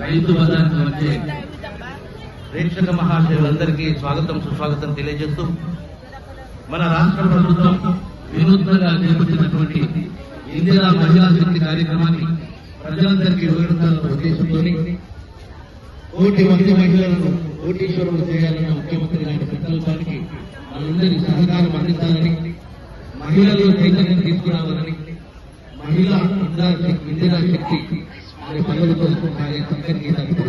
రైతు బజార్కి వచ్చే ప్రేక్షక మహాశయులందరికీ స్వాగతం సుస్వాగతం తెలియజేస్తూ మన రాష్ట్ర ప్రభుత్వం వినూత్నంగా చేపట్టినటువంటి ఇందిరా మహిళా శక్తి కార్యక్రమాన్ని ప్రజలందరికీ వివరించాలన్న ఉద్దేశంతో కోటి మంది మహిళలను కోటీశ్వరులు చేయాలన్న ముఖ్యమంత్రి గారి సంకల్పానికి మనందరి సహకారం అందించాలని మహిళల్లో చైతన్యం తీసుకురావాలని మహిళా ఇందిరా శక్తి మరి శక్తి అనే పదవి